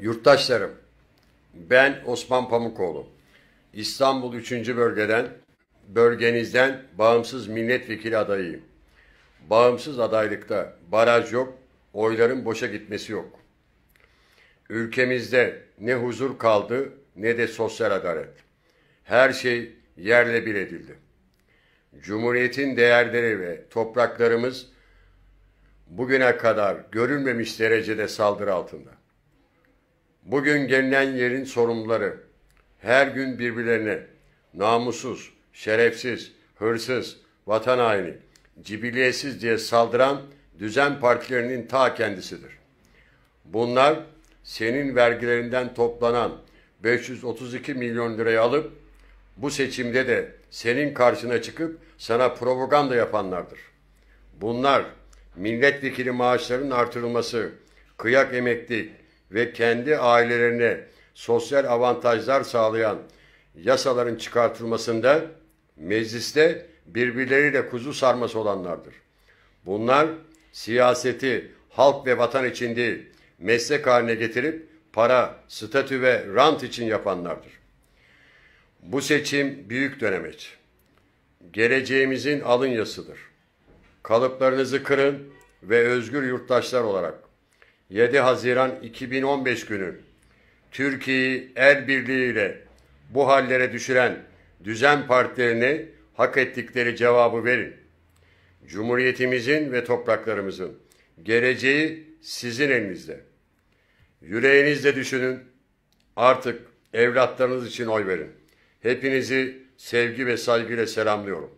Yurttaşlarım, ben Osman Pamukoğlu. İstanbul 3. bölgeden, bölgenizden bağımsız milletvekili adayıyım. Bağımsız adaylıkta baraj yok, oyların boşa gitmesi yok. Ülkemizde ne huzur kaldı ne de sosyal adalet. Her şey yerle bir edildi. Cumhuriyetin değerleri ve topraklarımız bugüne kadar görülmemiş derecede saldırı altında. Bugün gelinen yerin sorumluları her gün birbirlerine namussuz, şerefsiz, hırsız, vatan haini, cibiliyetsiz diye saldıran düzen partilerinin ta kendisidir. Bunlar senin vergilerinden toplanan 532 milyon lirayı alıp bu seçimde de senin karşına çıkıp sana propaganda yapanlardır. Bunlar milletvekili maaşlarının artırılması, kıyak emeklilik ve kendi ailelerine sosyal avantajlar sağlayan yasaların çıkartılmasında mecliste birbirleriyle kuzu sarması olanlardır. Bunlar siyaseti halk ve vatan için değil, meslek haline getirip para, statü ve rant için yapanlardır. Bu seçim büyük dönemeç. Geleceğimizin alın yasıdır. Kalıplarınızı kırın ve özgür yurttaşlar olarak 7 Haziran 2015 günü Türkiye'yi el birliğiyle bu hallere düşüren düzen partilerine hak ettikleri cevabı verin. Cumhuriyetimizin ve topraklarımızın geleceği sizin elinizde. Yüreğinizde düşünün. Artık evlatlarınız için oy verin. Hepinizi sevgi ve saygıyla selamlıyorum.